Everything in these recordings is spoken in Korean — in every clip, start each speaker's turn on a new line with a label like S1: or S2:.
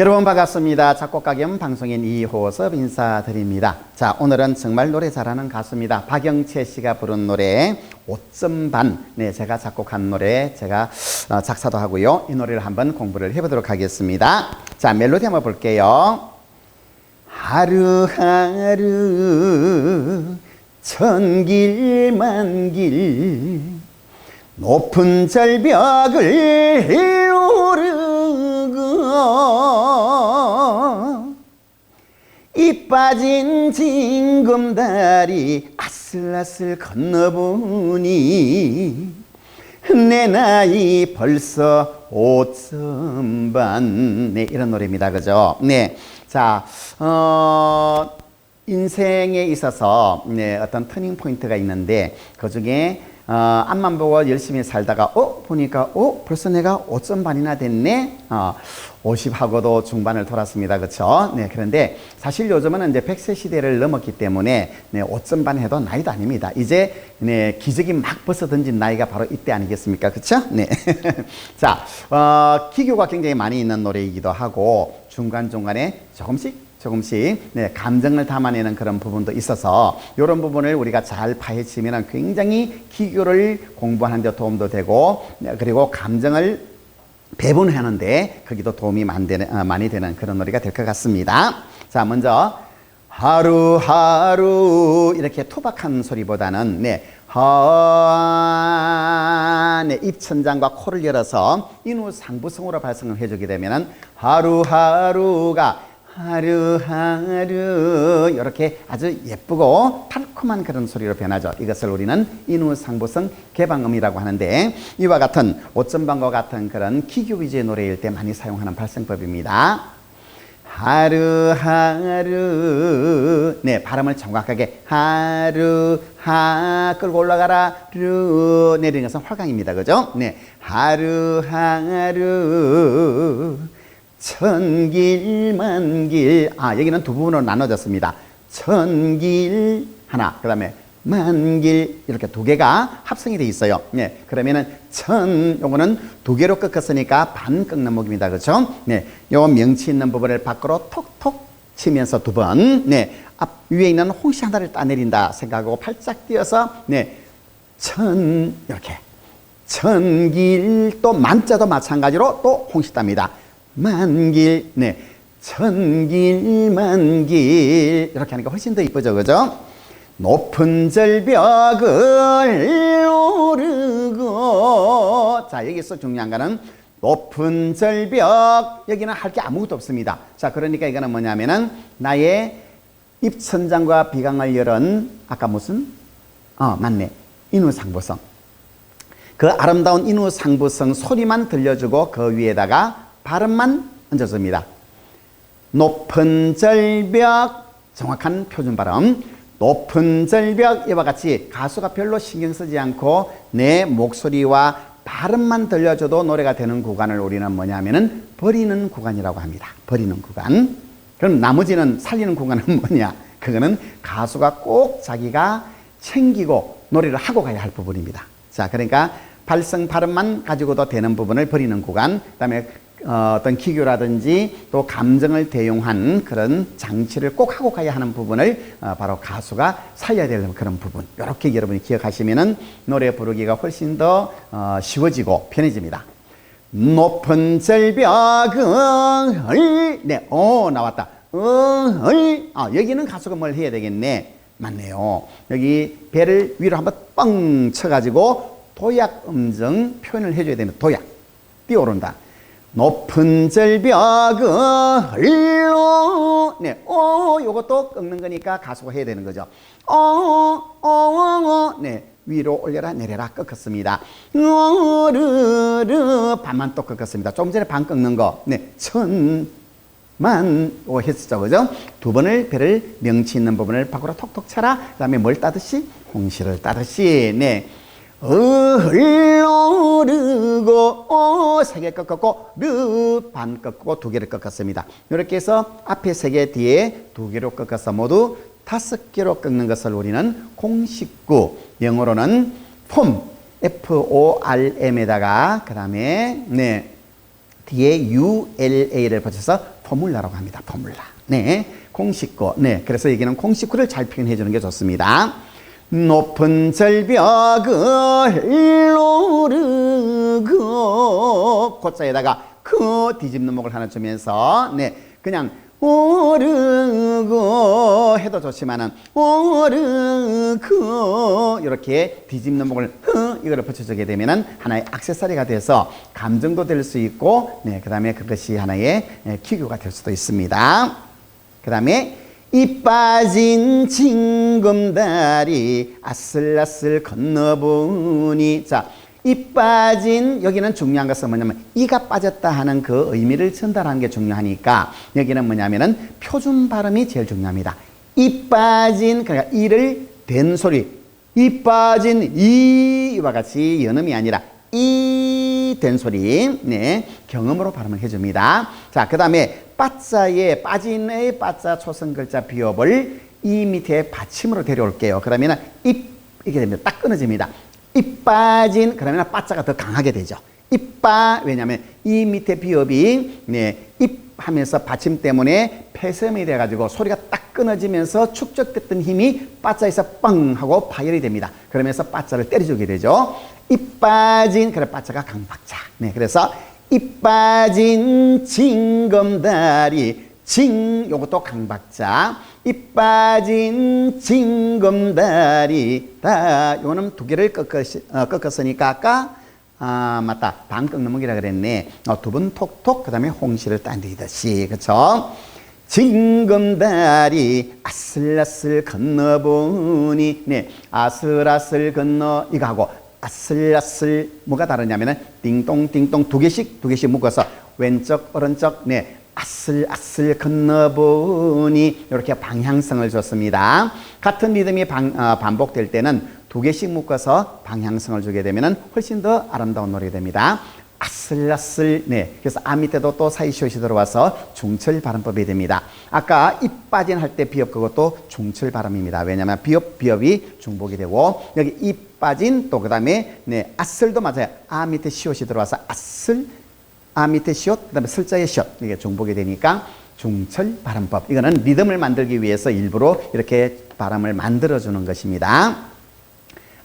S1: 여러분 반갑습니다. 작곡가 겸 방송인 이호섭 인사드립니다. 자, 오늘은 정말 노래 잘하는 가수입니다. 박영채 씨가 부른 노래 5점 반. 네, 제가 작곡한 노래 제가 어, 작사도 하고요. 이 노래를 한번 공부를 해 보도록 하겠습니다. 자, 멜로디 한번 볼게요. 하루하루 천길 만길 높은 절벽을 이 빠진 징검다리 아슬아슬 건너보니 내 나이 벌써 오점 반. 네, 이런 노래입니다. 그죠? 네. 자, 어, 인생에 있어서 네, 어떤 터닝 포인트가 있는데 그 중에 어, 앞만 보고 열심히 살다가 어 보니까 어 벌써 내가 5점 반이나 됐네. 어, 50하고도 중반을 돌았습니다. 그렇죠? 네, 그런데 사실 요즘은 이제 100세 시대를 넘었기 때문에 네, 5점 반 해도 나이도 아닙니다. 이제 네, 기적이 막 벗어 던진 나이가 바로 이때 아니겠습니까? 그렇죠? 네. 자, 어, 기교가 굉장히 많이 있는 노래이기도 하고 중간중간에 조금씩 조금씩 네, 감정을 담아내는 그런 부분도 있어서 이런 부분을 우리가 잘 파헤치면 굉장히 기교를 공부하는 데 도움도 되고 네, 그리고 감정을 배분하는데 거기도 도움이 많이 되는, 어, 많이 되는 그런 노래가 될 것 같습니다. 자, 먼저 하루하루 이렇게 투박한 소리보다는 네, 하, 네, 입천장과 코를 열어서 인후 상부성으로 발성을 해주게 되면은 하루하루가 하루하루 이렇게 아주 예쁘고 달콤한 그런 소리로 변하죠. 이것을 우리는 인후상부성 개방음이라고 하는데 이와 같은 오점방과 같은 그런 기교 위주의 노래일 때 많이 사용하는 발성법입니다. 하루하루 네 발음을 정확하게 하루 하 끌고 올라가라 루 내리는 것은 활강입니다. 그죠? 네 하루하루 천길 만길. 아 여기는 두 부분으로 나눠졌습니다. 천길 하나 그 다음에 만길 이렇게 두 개가 합성이 돼 있어요. 네 그러면은 천 요거는 두 개로 꺾었으니까 반 꺾는 목입니다. 그렇죠? 네 요 명치 있는 부분을 밖으로 톡톡 치면서 두 번 네 앞 위에 있는 홍시 하나를 따내린다 생각하고 팔짝 띄어서 네 천 이렇게. 천길 또 만자도 마찬가지로 또 홍시 땁니다 만길, 네. 천길, 만길. 이렇게 하니까 훨씬 더 이쁘죠, 그죠? 높은 절벽을 오르고. 자, 여기서 중요한 거는 높은 절벽. 여기는 할 게 아무것도 없습니다. 자, 그러니까 이거는 뭐냐면은 나의 입천장과 비강을 열은 아까 무슨? 어, 맞네. 인후상부성. 그 아름다운 인후상부성 소리만 들려주고 그 위에다가 발음만 얹어줍니다. 높은 절벽, 정확한 표준 발음. 높은 절벽 이와 같이 가수가 별로 신경 쓰지 않고 내 목소리와 발음만 들려줘도 노래가 되는 구간을 우리는 뭐냐면은 버리는 구간이라고 합니다. 버리는 구간. 그럼 나머지는 살리는 구간은 뭐냐? 그거는 가수가 꼭 자기가 챙기고 노래를 하고 가야 할 부분입니다. 자, 그러니까 발성 발음만 가지고도 되는 부분을 버리는 구간, 그다음에 어, 어떤 기교라든지 또 감정을 대용한 그런 장치를 꼭 하고 가야 하는 부분을 어, 바로 가수가 살려야 되는 그런 부분. 이렇게 여러분이 기억하시면은 노래 부르기가 훨씬 더 어, 쉬워지고 편해집니다. 높은 절벽을 네, 어 나왔다. 어을 아 여기는 가수가 뭘 해야 되겠네. 맞네요. 여기 배를 위로 한번 뻥 쳐가지고 도약 음정 표현을 해줘야 되는 도약 뛰어오른다. 높은 절벽을로 네, 어, 요것도 꺾는 거니까 가수가 해야 되는 거죠. 어, 어, 어, 네, 위로 올려라 내려라 꺾었습니다. 어르르 반만 또 꺾었습니다. 조금 전에 반 꺾는 거, 네, 천. 만, 오 했었죠. 그죠? 두 번을 배를 명치 있는 부분을 밖으로 톡톡 쳐라. 그 다음에 뭘 따듯이? 홍시를 따듯이. 네. 흘러르고 어, 세개 꺾었고 르 반 꺾고 두 개를 꺾었습니다. 이렇게 해서 앞에 세 개 뒤에 두 개로 꺾어서 모두 다섯 개로 꺾는 것을 우리는 공식구 영어로는 폼 F O R M에다가 그 다음에 네 뒤에 ULA를 붙여서 포뮬라라고 합니다. 포뮬라. 네. 공식구. 네. 그래서 여기는 공식구를 잘 표현해 주는 게 좋습니다. 높은 절벽을 오르고 곧자에다가 그 뒤집는 목을 하나 주면서 네. 그냥 오르고 해도 좋지만은 오르고 이렇게 뒤집는 목을 흐 이거를 붙여주게 되면은 하나의 액세서리가 돼서 감정도 될 수 있고 네 그다음에 그것이 하나의 예, 기교가 될 수도 있습니다. 그다음에 이 빠진 징검다리 아슬아슬 건너보니 자. 이 빠진 여기는 중요한 것은 뭐냐면 이가 빠졌다 하는 그 의미를 전달하는 게 중요하니까 여기는 뭐냐면은 표준 발음이 제일 중요합니다. 이 빠진 그러니까 이를 된 소리 이 빠진 이와 같이 연음이 아니라 이 된 소리 네 경음으로 발음을 해줍니다. 자 그 다음에 빠자에 빠진의 빠자 초성 글자 비읍을 이 밑에 받침으로 데려올게요. 그러면은 입 이게 됩니다. 딱 끊어집니다. 입 빠진 그러면 빠자가 더 강하게 되죠. 입빠 왜냐하면 이 밑에 비읍이 네 입 하면서 받침 때문에 폐섬이 돼가지고 소리가 딱 끊어지면서 축적됐던 힘이 빠자에서 뻥 하고 파열이 됩니다. 그러면서 빠자를 때려주게 되죠. 입 빠진 그래 빠자가 강박자. 네 그래서 입 빠진 징검다리 징 요것도 강박자. 입 빠진 징검다리 다 요는 두 개를 꺾었, 어, 꺾었으니까 아까 아 맞다. 반 꺾는 목이라 그랬네. 어, 두번 톡톡 그 다음에 홍시를 딴뒤듯이. 그쵸? 징검다리 아슬아슬 건너보니 네 아슬아슬 건너 이거 하고 아슬아슬 뭐가 다르냐면은 띵동 띵동 두 개씩 두 개씩 묶어서 왼쪽 오른쪽 네 아슬아슬 건너보니 이렇게 방향성을 줬습니다. 같은 리듬이 방, 어, 반복될 때는 두 개씩 묶어서 방향성을 주게 되면 훨씬 더 아름다운 노래가 됩니다. 아슬아슬 네 그래서 아 밑에도 또 사이시옷이 들어와서 중철 발음법이 됩니다. 아까 입 빠진 할 때 비읍 그것도 중철 발음입니다. 왜냐하면 비읍 비읍이 중복이 되고 여기 입 빠진 또 그다음에 네 아슬도 맞아요. 아 밑에 시옷이 들어와서 아슬 아 밑에 시옷 그다음에 슬자의 시옷 이게 중복이 되니까 중철 발음법 이거는 리듬을 만들기 위해서 일부러 이렇게 발음을 만들어 주는 것입니다.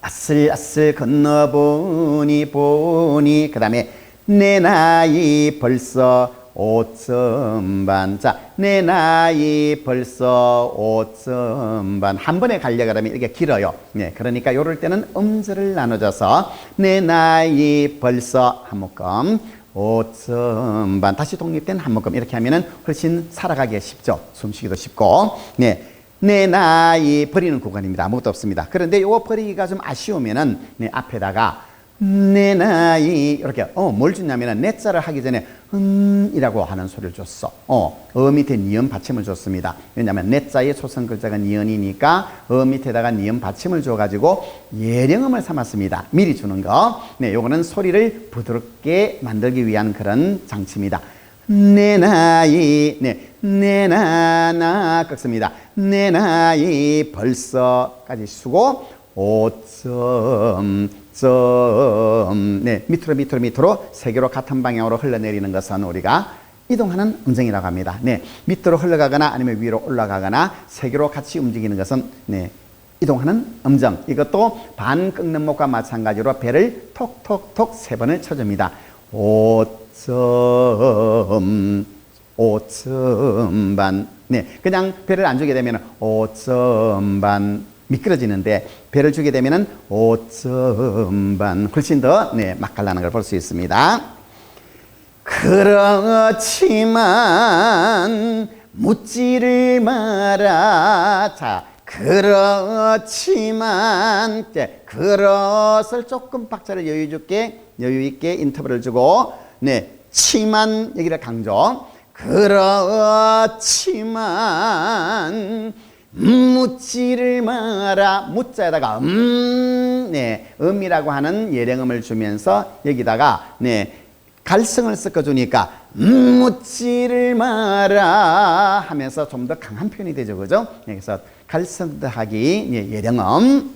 S1: 아슬아슬 건너보니 보니 그 다음에 내 나이 벌써 오천반. 자 내 나이 벌써 오천반. 한 번에 가려고 하면 이렇게 길어요. 네 그러니까 요럴 때는 음절을 나눠줘서 내 나이 벌써 한 묶음 오천반. 다시 독립된 한 묶음. 이렇게 하면 은 훨씬 살아가기 쉽죠. 숨쉬기도 쉽고. 네 내 나이 버리는 구간입니다. 아무것도 없습니다. 그런데 요거 버리기가 좀 아쉬우면 은 네, 앞에다가 내 나이 이렇게 어뭘 주냐면은 내 자를 하기 전에 음이라고 하는 소리를 줬어. 어, 어 밑에 니은 받침을 줬습니다. 왜냐하면 내 자의 초성 글자가 니은이니까 어 밑에다가 니은 받침을 줘가지고 예령음을 삼았습니다. 미리 주는 거. 네, 요거는 소리를 부드럽게 만들기 위한 그런 장치입니다. 내 나이, 네, 내 나나 꺾습니다. 내 나이 벌써까지 쓰고 오점 점, 네, 밑으로 밑으로 밑으로 세 개로 같은 방향으로 흘러내리는 것은 우리가 이동하는 음정이라고 합니다. 네, 밑으로 흘러가거나 아니면 위로 올라가거나 세 개로 같이 움직이는 것은 네, 이동하는 음정. 이것도 반 꺾는 목과 마찬가지로 배를 톡톡톡 세 번을 쳐줍니다. 오점 오점반. 네, 그냥 배를 안 주게 되면 오점반 미끄러지는데 배를 주게 되면은 오점반 훨씬 더 네, 맛깔나는 걸 볼 수 있습니다. 그렇지만 묻지를 마라. 자, 그렇지만 이제 그것을 조금 박자를 여유 있게 여유 있게 인터벌을 주고 네, 치만 여기를 강조. 그렇지만 묻지를 마라. 묻자에다가 음, 네, 음이라고 하는 예령음을 주면서 여기다가 네, 갈성을 섞어주니까 음, 묻지를 마라 하면서 좀 더 강한 표현이 되죠, 그죠? 네, 그래서 갈성 더하기 네, 예령음.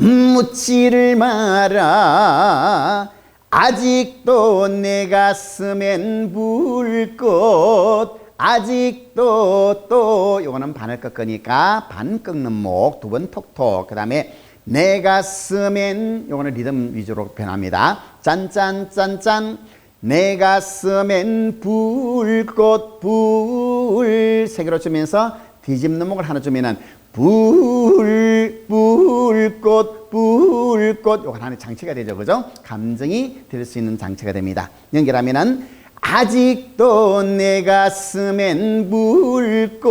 S1: 음, 묻지를 마라. 아직도 내 가슴엔 불꽃 아직도 또 요거는 반을 꺾으니까 반 꺾는 목 두 번 톡톡 그 다음에 내 가슴엔 요거는 리듬 위주로 변합니다. 짠짠짠짠. 내 가슴엔 불꽃 불 세 개로 주면서 뒤집는 목을 하나 주면은 불 불꽃 불꽃. 요건 하나의 장치가 되죠. 그죠? 감정이 될수 있는 장치가 됩니다. 연결하면은 아직도 내 가슴엔 불꽃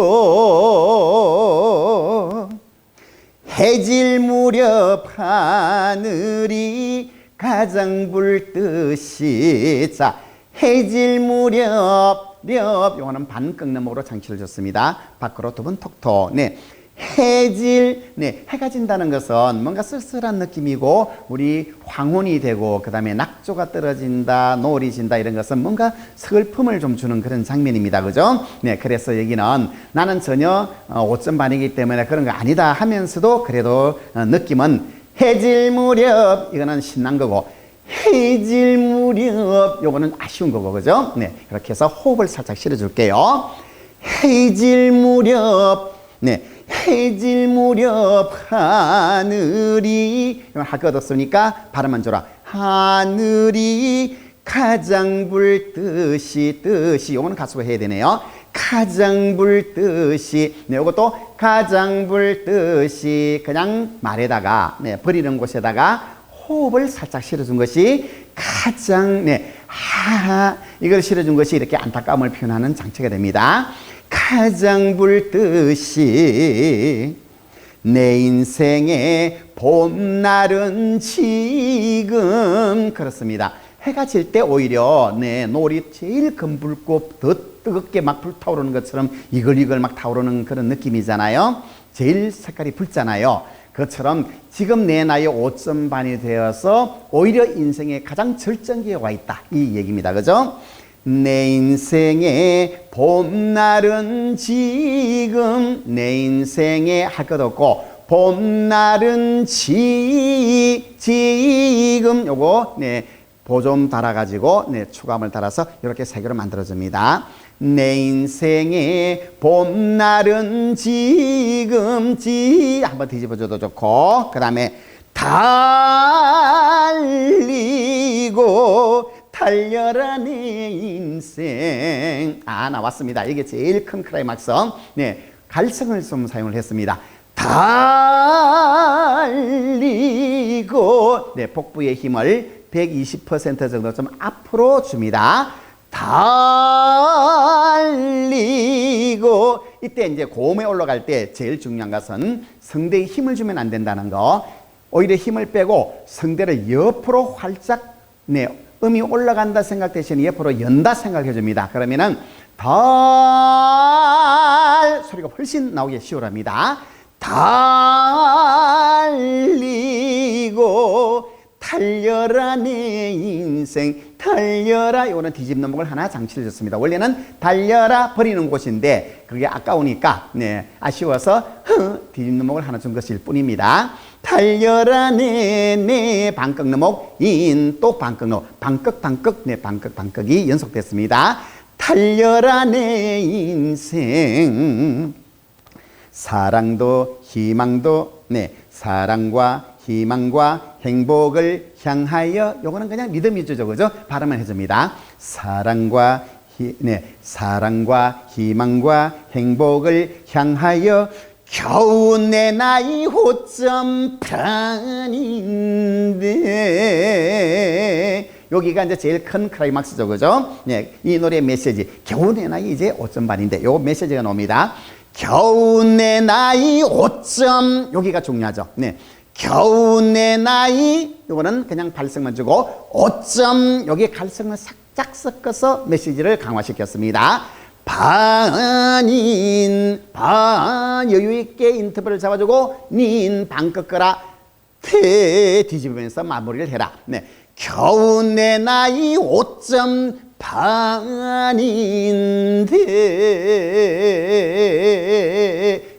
S1: 해질 무렵 하늘이 가장 불듯이 자 해질 무렵 렵. 요거는 반 꺾는 목으로 장치를 줬습니다. 밖으로 두 번 톡톡. 네 해질 네 해가 진다는 것은 뭔가 쓸쓸한 느낌이고 우리 황혼이 되고 그 다음에 낙조가 떨어진다 노을이 진다 이런 것은 뭔가 슬픔을 좀 주는 그런 장면입니다. 그죠? 네 그래서 여기는 나는 전혀 어, 5점 반이기 때문에 그런 거 아니다 하면서도 그래도 어, 느낌은 해질 무렵 이거는 신난 거고 해질 무렵 요거는 아쉬운 거고 그죠? 네 그렇게 해서 호흡을 살짝 실어 줄게요. 해질 무렵 네 해질 무렵 하늘이 할것 없으니까? 발음만 줘라. 하늘이 가장 불듯이 뜻이 요거는 가수가 해야 되네요. 가장 불듯이 네 요것도 가장 불듯이 그냥 말에다가 네 버리는 곳에다가 호흡을 살짝 실어준 것이 가장 네하 이걸 실어준 것이 이렇게 안타까움을 표현하는 장치가 됩니다. 가장 불듯이 내 인생의 봄날은 지금 그렇습니다. 해가 질 때 오히려 네 노을이 제일 금붉고 더 뜨겁게 막 불타오르는 것처럼 이글이글 막 타오르는 그런 느낌이잖아요. 제일 색깔이 붉잖아요. 그처럼 지금 내 나이 5점 반이 되어서 오히려 인생의 가장 절정기에 와 있다. 이 얘기입니다. 그죠? 내 인생의 봄날은 지금 내 인생에 할 것 없고 봄날은 지 지금 요거 네 보좀 달아가지고 네 추가음을 달아서 이렇게 세 개로 만들어집니다. 내 인생의 봄날은 지금 지 한번 뒤집어줘도 좋고 그 다음에 달리고 달려라 내 인생. 아 나왔습니다. 이게 제일 큰 클라이막스 네 갈성을 좀 사용을 했습니다. 달리고. 네 복부의 힘을 120% 정도 좀 앞으로 줍니다. 달리고. 이때 이제 고음에 올라갈 때 제일 중요한 것은 성대에 힘을 주면 안 된다는 거. 오히려 힘을 빼고 성대를 옆으로 활짝 네 음이 올라간다 생각 대신에 옆으로 연다 생각해 줍니다. 그러면은 달 소리가 훨씬 나오기 쉬우랍니다. 달리고 달려라 내 인생 달려라 이거는 뒤집는 목을 하나 장치를 줬습니다. 원래는 달려라 버리는 곳인데 그게 아까우니까 네 아쉬워서 뒤집는 목을 하나 준 것일 뿐입니다 달려라 내내 반꺾는 목인또 반꺾는 목 반꺾 반꺾 네 반꺾 반꺾이 연속됐습니다. 달려라 내 인생. 사랑도 희망도 네 사랑과 희망과 행복을 향하여 요거는 그냥 믿음 위주죠 그죠? 발음을 해줍니다. 사랑과 희, 네 사랑과 희망과 행복을 향하여 겨우 내 나이 5점 반인데. 여기가 이제 제일 큰 클라이막스죠 그죠? 네, 이 노래 메시지. 겨우 내 나이 이제 5점 반인데 요 메시지가 나옵니다. 겨우 내 나이 5점. 여기가 중요하죠. 네. 겨우 내 나이 이거는 그냥 발성만 주고 5점. 여기 갈성을 살짝 섞어서 메시지를 강화시켰습니다 반인 반 여유 있게 인터벌을 잡아주고 닌 반꺾거라 태 뒤집으면서 마무리를 해라 네. 겨우 내 나이 5점 반인데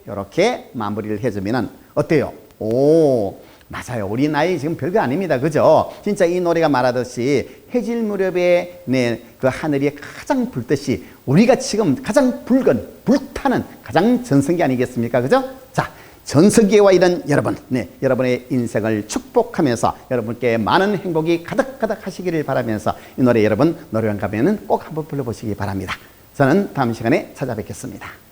S1: 이렇게 마무리를 해주면 어때요? 오 맞아요. 우리 나이 지금 별거 아닙니다. 그죠? 진짜 이 노래가 말하듯이 해질 무렵에 네, 그 하늘이 가장 붉듯이 우리가 지금 가장 붉은, 불타는 가장 전성기 아니겠습니까? 그죠? 자, 전성기에 와 있는 여러분, 네, 여러분의 인생을 축복하면서 여러분께 많은 행복이 가득가득 하시기를 바라면서 이 노래 여러분 노래방 가면은 꼭 한번 불러보시기 바랍니다. 저는 다음 시간에 찾아뵙겠습니다.